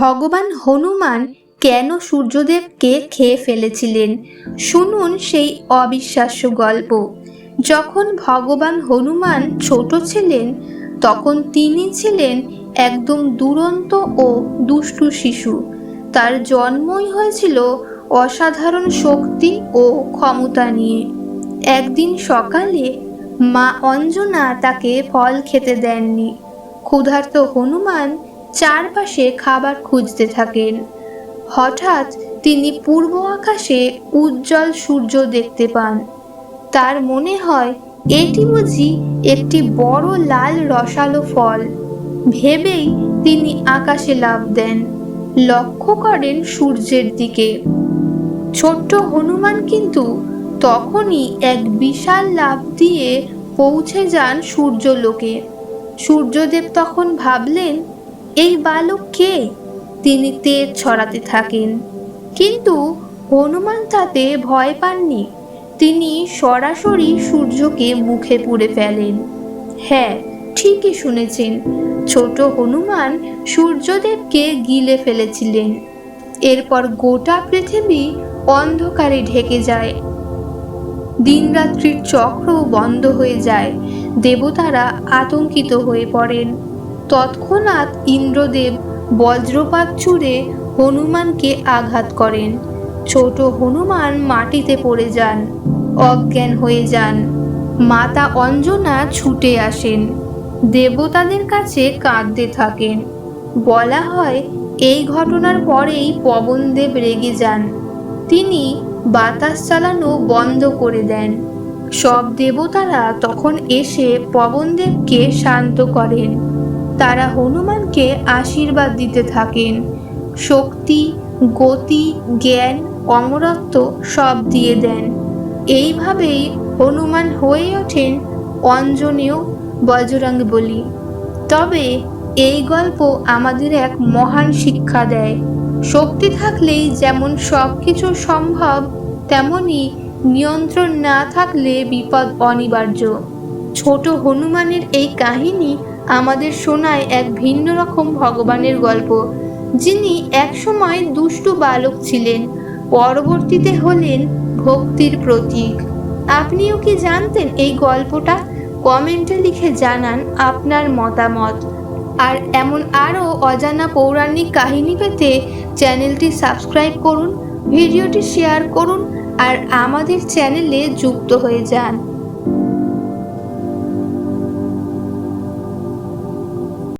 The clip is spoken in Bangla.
ভগবান হনুমান কেন সূর্যদেবকে খেয়ে ফেলেছিলেন? শুনুন সেই অবিশ্বাস্য গল্প। যখন ভগবান হনুমান ছোট ছিলেন, তখন তিনি ছিলেন একদম দুরন্ত ও দুষ্টু শিশু। তার জন্মই হয়েছিল অসাধারণ শক্তি ও ক্ষমতা নিয়ে। একদিন সকালে মা অঞ্জনা তাকে ফল খেতে দেননি। ক্ষুধার্ত হনুমান চারপাশে খাবার খুঁজতে থাকেন। হঠাৎ তিনি পূর্ব আকাশে উজ্জ্বল সূর্য দেখতে পান। তার মনে হয়, এটি বুঝি একটি বড় লাল রসালো ফল। ভেবেই তিনি আকাশে লাফ দেন। লক্ষ্য করেন সূর্যের দিকে। ছোট্ট হনুমান কিন্তু তখনই এক বিশাল লাফ দিয়ে পৌঁছে যান সূর্যলোকে। সূর্যদেব তখন ভাবলেন এই বালক কে? তিনি তেজ ছড়াতে থাকেন। কিন্তু হনুমান তাতে ভয় পাননি। তিনি সরাসরি সূর্যকে মুখে পুড়ে ফেলেন। হ্যাঁ ঠিকই শুনেছেন, ছোট হনুমান সূর্যদেবকে গিলে ফেলেছিলেন। এরপর গোটা পৃথিবী অন্ধকারে ঢেকে যায়। দিনরাত্রির চক্র বন্ধ হয়ে যায়। দেবতারা আতঙ্কিত হয়ে পড়েন। তৎক্ষণাৎ ইন্দ্রদেব বজ্রপাত ছুড়ে হনুমানকে আঘাত করেন। ছোট হনুমান মাটিতে পড়ে যান, অজ্ঞান হয়ে যান। মাতা অঞ্জনা ছুটে আসেন, দেবতাদের কাছে কাঁদতে থাকেন। বলা হয়, এই ঘটনার পরেই পবনদেব রেগে যান। তিনি বাতাস চালানো বন্ধ করে দেন। সব দেবতারা তখন এসে পবনদেবকে শান্ত করেন। তারা হনুমানকে আশীর্বাদ দিতে থাকেন। শক্তি, গতি, জ্ঞান, অমরত্ব সব দিয়ে দেন। এইভাবেই হনুমান হয়ে ওঠেন অঞ্জনেয় বজরঙ্গ বলি তবে এই গল্প আমাদের এক মহান শিক্ষা দেয়। শক্তি থাকলেই যেমন সব কিছু সম্ভব, তেমনি নিয়ন্ত্রণ না থাকলে বিপদ অনিবার্য। ছোট হনুমানের এই কাহিনী আমাদের শোনায় এক ভিন্ন রকম ভগবানের গল্প, যিনি একসময় দুষ্টু বালক ছিলেন, পরবর্তীতে হলেন ভক্তির প্রতীক। আপনিও কি জানতেন এই গল্পটা? কমেন্টে লিখে জানান আপনার মতামত। আর এমন আরও অজানা পৌরাণিক কাহিনী পেতে চ্যানেলটি সাবস্ক্রাইব করুন, ভিডিওটি শেয়ার করুন, আর আমাদের চ্যানেলে যুক্ত হয়ে যান।